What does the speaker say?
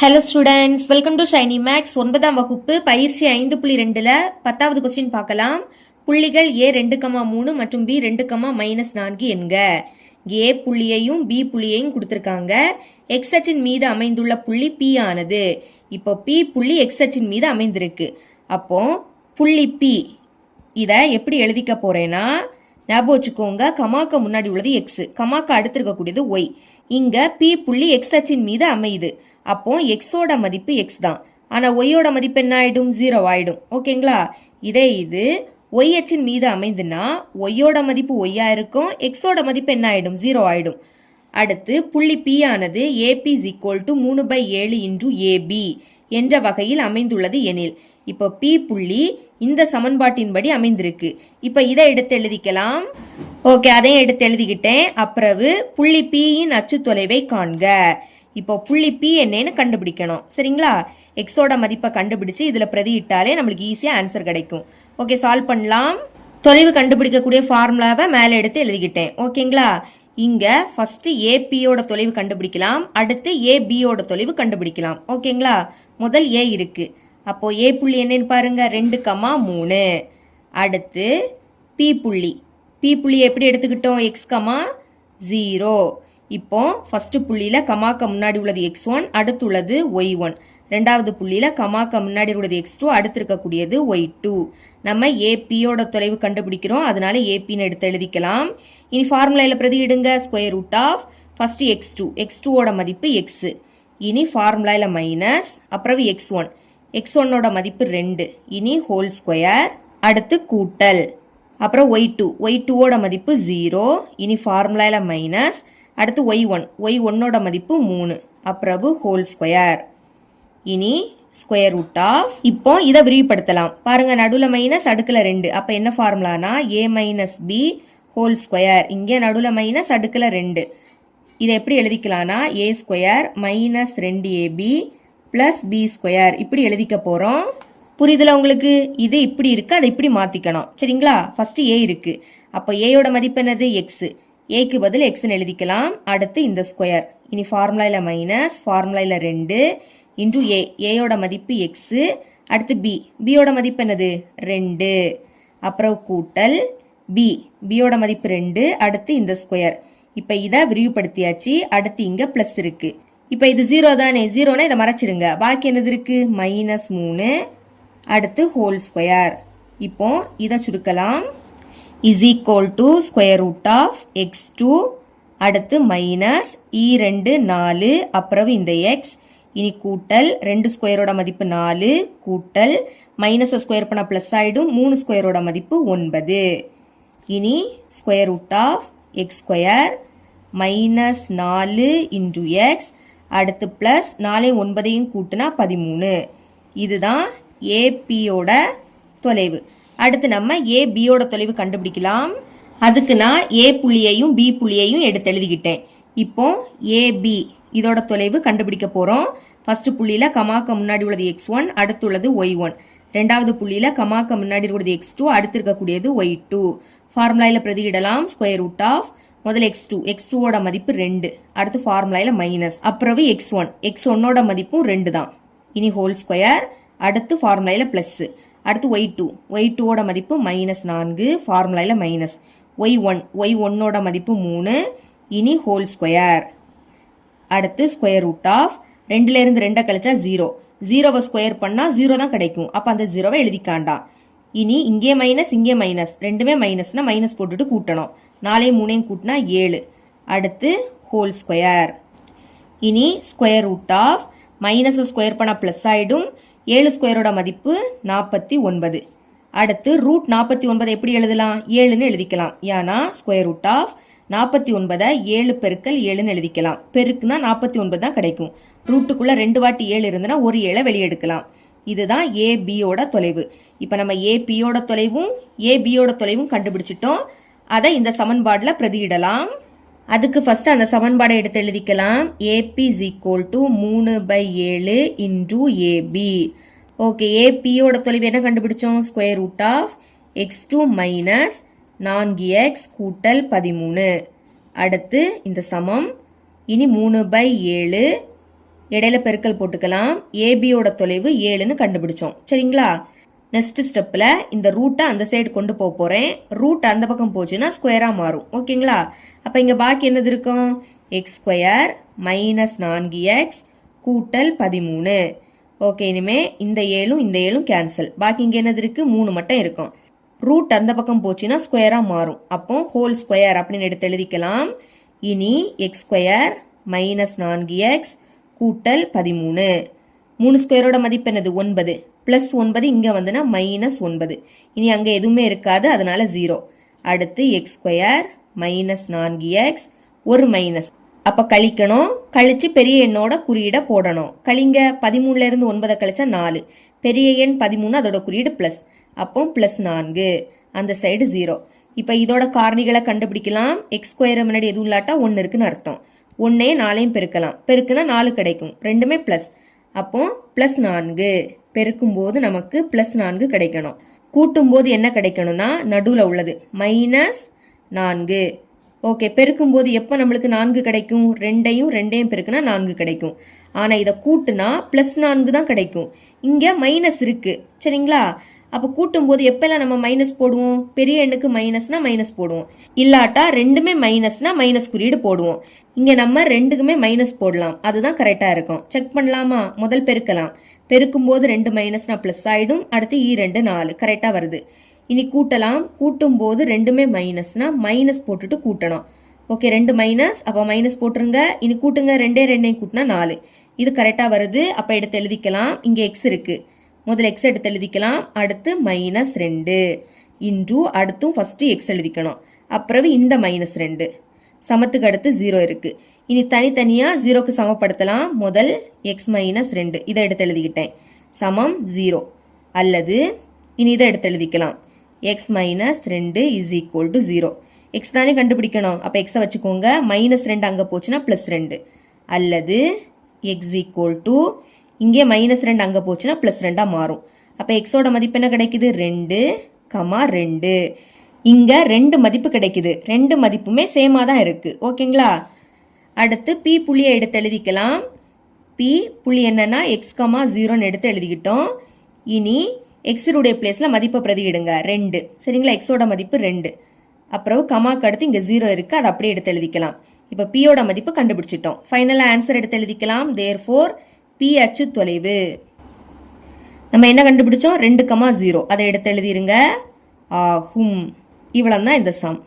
Hello students welcome to Shiny Max ஒன்பதாம் வகுப்பு பயிற்சி ஐந்து புள்ளி ரெண்டில் பத்தாவது கொஸ்டின் பார்க்கலாம். புள்ளிகள் ஏ ரெண்டு கமா மூணு மற்றும் பி ரெண்டு கமா மைனஸ் நான்கு என்க. ஏ புள்ளியையும் பி புள்ளியையும் கொடுத்துருக்காங்க. எக்ஸ் அச்சின் மீது அமைந்துள்ள புள்ளி பி ஆனது. இப்போ பி புள்ளி எக்ஸ் அச்சின் மீது அமைந்திருக்கு. அப்போ புள்ளி பி இதை எப்படி எழுதிக்க போகிறேன்னா ஞாபகம் வச்சுக்கோங்க கமாக்கு முன்னாடி உள்ளது எக்ஸு கமாக்கு அடுத்து இருக்கக்கூடியது ஒய் இங்கே பி புள்ளி எக்ஸ் அச்சின் மீது அமையுது. அப்போ எக்ஸோட மதிப்பு எக்ஸ் தான். ஆனால் ஒய்யோட மதிப்பு என்ன ஆகிடும் ஜீரோ ஆகிடும் ஓகேங்களா இதே இது ஒய் அச்சின் மீது அமைந்துன்னா ஒய்யோட மதிப்பு ஒய்யா இருக்கும் எக்ஸோட மதிப்பு என்ன ஆகிடும் ஜீரோ ஆகிடும் அடுத்து புள்ளி பி ஆனது ஏபி இஸ் ஈக்குவல் டு மூணு பை ஏழு இன்டு ஏபி என்ற வகையில் அமைந்துள்ளது எனில் இப்போ பி புள்ளி இந்த சமன்பாட்டின்படி அமைந்திருக்கு. இப்போ இதை எடுத்து எழுதிக்கலாம். ஓகே அதையும் எடுத்து எழுதிக்கிட்டேன். அப்புறவு புள்ளி பியின் அச்சு தொலைவை காண்க. இப்போ புள்ளி பி என்னன்னு கண்டுபிடிக்கணும். சரிங்களா? எக்ஸோட மதிப்பை கண்டுபிடிச்சு இதில் பிரதியிட்டாலே நம்மளுக்கு ஈஸியாக ஆன்சர் கிடைக்கும். ஓகே சால்வ் பண்ணலாம். தொலைவு கண்டுபிடிக்கக்கூடிய ஃபார்முலாவை மேலே எடுத்து எழுதிக்கிட்டேன். ஓகேங்களா இங்கே ஃபஸ்ட்டு ஏபியோட தொலைவு கண்டுபிடிக்கலாம். அடுத்து ஏபியோட தொலைவு கண்டுபிடிக்கலாம். ஓகேங்களா முதல் ஏ இருக்குது அப்போது ஏ புள்ளி என்னன்னு பாருங்க. ரெண்டு கமா மூணு. அடுத்து பி புள்ளி. பி புள்ளி எப்படி எடுத்துக்கிட்டோம்? எக்ஸ் கமா ஜீரோ இப்போ ஃபஸ்ட்டு புள்ளியில் கமாக்க முன்னாடி உள்ளது எக்ஸ் ஒன் அடுத்து உள்ளது ஒய் ஒன் ரெண்டாவது புள்ளியில் கமாக்க முன்னாடி உள்ளது எக்ஸ் டூ அடுத்து இருக்கக்கூடியது ஒய் டூ நம்ம ஏபியோட தொலைவு கண்டுபிடிக்கிறோம். அதனால ஏபின்னு எடுத்து எழுதிக்கலாம். இனி ஃபார்முலையில் பிரதியிடுங்க square root of first x two x டூவோட மதிப்பு எக்ஸ் இனி ஃபார்முலாயில் மைனஸ் அப்புறம் எக்ஸ் ஒன் எக்ஸ் ஒன்னோட மதிப்பு ரெண்டு. இனி ஹோல் ஸ்கொயர் அடுத்து கூட்டல். அப்புறம் ஒய் டூ ஒய் டூவோட மதிப்பு ஜீரோ இனி ஃபார்முலாயில் மைனஸ் அடுத்து ஒய் ஒன் ஒய் ஒன்னோட மதிப்பு மூணு. அப்புறவு ஹோல் ஸ்கொயர் இனி ஸ்கொயர் ரூட் ஆஃப் இப்போ இதை விரிவுபடுத்தலாம். பாருங்க நடுவில் மைனஸ் அடுக்கில் ரெண்டு. அப்போ என்ன ஃபார்முலானா a minus b whole square இங்கே நடுவில் மைனஸ் அடுக்கில் ரெண்டு. இதை எப்படி எழுதிக்கலாம்னா ஏ ஸ்கொயர் மைனஸ் ரெண்டு ஏபி ப்ளஸ் பி ஸ்கொயர் இப்படி எழுதிக்க போகிறோம் புரியுதுல உங்களுக்கு? இது இப்படி இருக்குது அதை இப்படி மாற்றிக்கணும் சரிங்களா? ஃபஸ்ட்டு ஏ இருக்குது அப்போ ஏயோட மதிப்பு என்னது? எக்ஸு ஏக்கு பதில் எக்ஸ்ன்னு எழுதிக்கலாம். அடுத்து இந்த ஸ்கொயர் இனி ஃபார்முலாயில் மைனஸ் ஃபார்முலாயில் ரெண்டு இன்டூ ஏ ஏயோட மதிப்பு எக்ஸு அடுத்து பி பியோட மதிப்பு என்னது? ரெண்டு. அப்புறம் கூட்டல் பி பியோட மதிப்பு ரெண்டு. அடுத்து இந்த ஸ்கொயர் இப்போ இதை விரிவுபடுத்தியாச்சு. அடுத்து இங்கே ப்ளஸ் இருக்குது இப்போ இது ஜீரோ தானே? ஜீரோனா இதை மறைச்சிருங்க. பாக்கி என்னது இருக்குது மைனஸ் மூணு. அடுத்து ஹோல் ஸ்கொயர் இப்போ இதை சுருக்கலாம். Is equal to square root of x two அடுத்து மைனஸ் இ e ரெண்டு நாலு அப்புறம் இந்த எக்ஸ் இனி கூட்டல் ரெண்டு ஸ்கொயரோட மதிப்பு நாலு கூட்டல் மைனஸை ஸ்கொயர் பண்ணால் ப்ளஸ் ஆகிடும் மூணு ஸ்கொயரோட மதிப்பு ஒன்பது. இனி square root of x square minus நாலு இன்டு எக்ஸ் அடுத்து ப்ளஸ் நாலே ஒன்பதையும் கூட்டினா பதிமூணு. இதுதான் ஏபியோட தொலைவு. அடுத்து நம்ம ஏபியோட தொலைவு கண்டுபிடிக்கலாம். அதுக்கு நான் ஏ புள்ளியையும் பி புள்ளியையும் எடுத்து எழுதிக்கிட்டேன். இப்போ ஏபி இதோட தொலைவு கண்டுபிடிக்க போகிறோம் ஃபஸ்ட்டு புள்ளியில் கமாக்க முன்னாடி உள்ளது எக்ஸ் ஒன் அடுத்து உள்ளது ஒய் ஒன் ரெண்டாவது புள்ளியில் கமாக்க முன்னாடி உள்ளது எக்ஸ் டூ அடுத்து இருக்கக்கூடியது ஒய் டூ ஃபார்முலாயில் பிரதியிடலாம். ஸ்கொயர் ரூட் ஆஃப் முதல்ல எக்ஸ் டூ எக்ஸ் டூவோட மதிப்பு ரெண்டு. அடுத்து ஃபார்முலாயில் மைனஸ் அப்புறவு எக்ஸ் ஒன் எக்ஸ் ஒன்னோட மதிப்பும் ரெண்டு தான். இனி ஹோல் ஸ்கொயர் அடுத்து ஃபார்முலாயில் ப்ளஸ்ஸு அடுத்து ஒய் டூ ஒய் டூவோட மதிப்பு மைனஸ் நான்கு ஃபார்முலாயில் மைனஸ் ஒய் ஒன் ஒய் ஒன்னோட மதிப்பு மூணு இனி ஹோல் ஸ்கொயர் அடுத்து ஸ்கொயர் ரூட் ஆஃப் ரெண்டுலேருந்து ரெண்டை கழிச்சா ஜீரோ ஜீரோவை ஸ்கொயர் பண்ணால் ஜீரோ தான் கிடைக்கும். அப்போ அந்த ஜீரோவை எழுதிக்காண்டாம் இனி இங்கே மைனஸ் இங்கே மைனஸ் ரெண்டுமே மைனஸ்னால் மைனஸ் போட்டுட்டு கூட்டணும். நாலையும் மூணையும் கூட்டினா ஏழு. அடுத்து ஹோல் ஸ்கொயர் இனி ஸ்கொயர் ரூட் ஆஃப் மைனஸை ஸ்கொயர் பண்ணால் ப்ளஸ் ஆகிடும் ஏழு ஸ்கொயரோட மதிப்பு நாற்பத்தி ஒன்பது. அடுத்து ரூட் நாற்பத்தி ஒன்பதை எப்படி எழுதலாம்? ஏழுன்னு எழுதிக்கலாம். ஏன்னா ஸ்கொயர் ரூட் ஆஃப் நாற்பத்தி ஒன்பதை ஏழு பெருக்கல் ஏழுன்னு எழுதிக்கலாம். பெருக்குனா நாற்பத்தி ஒன்பது தான் கிடைக்கும். ரூட்டுக்குள்ளே ரெண்டு வாட்டி ஏழு இருந்ததுன்னா ஒரு ஏழை வெளியே எடுக்கலாம் இதுதான் ஏபியோட தொலைவு. இப்போ நம்ம ஏபியோட தொலைவும் ஏபியோட தொலைவும் கண்டுபிடிச்சிட்டோம். அதை இந்த சமன்பாடில் பிரதியிடலாம். அதுக்கு ஃபஸ்ட்டு அந்த சமன்பாடை எடுத்து எழுதிக்கலாம். ஏபி இஸ் ஈக்குவல் டு மூணு பை ஏழு இன்டூ ஏபி ஓகே ஏபியோட தொலைவு என்ன கண்டுபிடிச்சோம்? Square root of x two minus நான்கு எக்ஸ் கூட்டல் பதிமூணு. அடுத்து இந்த சமம். இனி மூணு பை ஏழு. இடையில பெருக்கல் போட்டுக்கலாம். ஏபியோட தொலைவு ஏழுன்னு கண்டுபிடிச்சோம். சரிங்களா? நெக்ஸ்ட் ஸ்டெப்பில் இந்த ரூட்டை அந்த சைடு கொண்டு போக போகிறேன் ரூட் அந்த பக்கம் போச்சுன்னா ஸ்கொயராக மாறும். ஓகேங்களா அப்போ இங்கே பாக்கி என்னது இருக்கும்? எக்ஸ் ஸ்கொயர் மைனஸ் நான்கு எக்ஸ் கூட்டல் பதிமூணு. ஓகே இனிமே இந்த ஏழும் இந்த ஏழும் கேன்சல் பாக்கி இங்கே என்னது இருக்குது மூணு மட்டும் இருக்கும். ரூட் அந்த பக்கம் போச்சுன்னா ஸ்கொயராக மாறும். அப்போ ஹோல் ஸ்கொயர் அப்படின்னு எடுத்து எழுதிக்கலாம். இனி எக்ஸ் ஸ்கொயர் மைனஸ் நான்கு எக்ஸ் கூட்டல் பதிமூணு. மூணு ஸ்கொயரோட மதிப்பு என்னது? ஒன்பது. ப்ளஸ் ஒன்பது இங்கே வந்துன்னா மைனஸ் ஒன்பது. இனி அங்கே எதுவுமே இருக்காது அதனால ஜீரோ அடுத்து எக்ஸ் ஸ்கொயர் மைனஸ் நான்கு எக்ஸ் ஒரு மைனஸ் அப்போ கழிக்கணும் கழித்து பெரிய எண்ணோட குறியீடை போடணும். கழிங்க பதிமூணுலேருந்து ஒன்பதை கழிச்சா நாலு. பெரிய எண் பதிமூணு அதோட குறியீடு ப்ளஸ் அப்போ ப்ளஸ் நான்கு. அந்த சைடு ஜீரோ இப்போ இதோட காரணிகளை கண்டுபிடிக்கலாம். எக்ஸ் ஸ்கொயரை முன்னாடி எதுவும் இல்லாட்டா ஒன்று இருக்குன்னு அர்த்தம். ஒன்றே நாலையும் பெருக்கலாம். பெருக்குனா நாலு கிடைக்கும். ரெண்டுமே ப்ளஸ் அப்போ ப்ளஸ் நான்கு. பெருக்கும்போது நமக்கு ப்ளஸ் நான்கு கிடைக்கணும். கூட்டும்போது என்ன கிடைக்கணும்னா நடுவில் உள்ளது. மைனஸ் நான்கு. ஓகே பெருக்கும்போது எப்போ நம்மளுக்கு நான்கு கிடைக்கும்? ரெண்டையும் ரெண்டையும் பெருக்குனா நான்கு கிடைக்கும். ஆனால் இதை கூட்டுனா ப்ளஸ் நான்கு தான் கிடைக்கும். இங்கே மைனஸ் இருக்குது சரிங்களா? அப்போ கூட்டும்போது எப்போல்லாம் நம்ம மைனஸ் போடுவோம்? பெரிய எண்ணுக்கு மைனஸ்னா மைனஸ் போடுவோம். இல்லாட்டா ரெண்டுமே மைனஸ்னா மைனஸ் குறியீடு போடுவோம். இங்கே நம்ம ரெண்டுக்குமே மைனஸ் போடலாம். அதுதான் கரெக்டாக இருக்கும். செக் பண்ணலாமா? முதல் பெருக்கலாம். பெருக்கும்போது ரெண்டு மைனஸ்னா ப்ளஸ் ஆகிடும் அடுத்து ஈ ரெண்டு நாலு. கரெக்டாக வருது. இனி கூட்டலாம். கூட்டும்போது ரெண்டுமே மைனஸ்னா மைனஸ் போட்டுட்டு கூட்டணும். ஓகே ரெண்டு மைனஸ் அப்போ மைனஸ் போட்டுருங்க. இனி கூட்டுங்க. ரெண்டே ரெண்டையும் கூட்டினா நாலு. இது கரெக்டாக வருது. அப்போ எடுத்து எழுதிக்கலாம். இங்கே எக்ஸ் இருக்குது முதல்ல எக்ஸ் எடுத்து எழுதிக்கலாம். அடுத்து மைனஸ் ரெண்டு. இன்டூ அடுத்தும் ஃபஸ்ட்டு எக்ஸ் எழுதிக்கணும். அப்புறவு இந்த மைனஸ் ரெண்டு. சமத்துக்கு அடுத்து ஜீரோ இருக்குது இனி தனித்தனியாக ஜீரோக்கு சமப்படுத்தலாம். முதல் எக்ஸ் மைனஸ் ரெண்டு. இதை எடுத்து எழுதிக்கிட்டேன். சமம் ஜீரோ அல்லது இனி இதை எடுத்து எழுதிக்கலாம். எக்ஸ் மைனஸ் ரெண்டு is equal to zero x தானே கண்டுபிடிக்கணும். அப்போ எக்ஸை வச்சுக்கோங்க. மைனஸ் ரெண்டு அங்கே போச்சுன்னா ப்ளஸ் ரெண்டு. அல்லது எக்ஸ் ஈக்குவல் டு இங்கே மைனஸ் ரெண்டு அங்கே போச்சுன்னா ப்ளஸ் ரெண்டாக மாறும். அப்போ எக்ஸோட மதிப்பு என்ன கிடைக்குது? ரெண்டு கமா ரெண்டு. இங்கே ரெண்டு மதிப்பு கிடைக்குது. ரெண்டு மதிப்புமே சேமாக தான் இருக்குது ஓகேங்களா அடுத்து பி புள்ளியை எடுத்து எழுதிக்கலாம். பி புள்ளி என்னென்னா எக்ஸ் கமா ஜீரோன்னு எடுத்து எழுதிக்கிட்டோம். இனி எக்ஸருடைய பிளேஸில் மதிப்பை பிரதியிடுங்க. ரெண்டு. சரிங்களா? எக்ஸோட மதிப்பு ரெண்டு. அப்புறம் கமாக்கு அடுத்து இங்கே ஜீரோ இருக்குது அதை அப்படியே எடுத்து எழுதிக்கலாம். இப்போ பியோட மதிப்பு கண்டுபிடிச்சிட்டோம். ஃபைனலாக ஆன்சர் எடுத்து எழுதிக்கலாம். தேர் ஃபோர் பி அச்சு தொலைவு. நம்ம என்ன கண்டுபிடிச்சோம்? ரெண்டு கமா ஜீரோ. அதை எடுத்து எழுதிருங்க. ஆகும் இவ்வளோ தான் இந்த சம்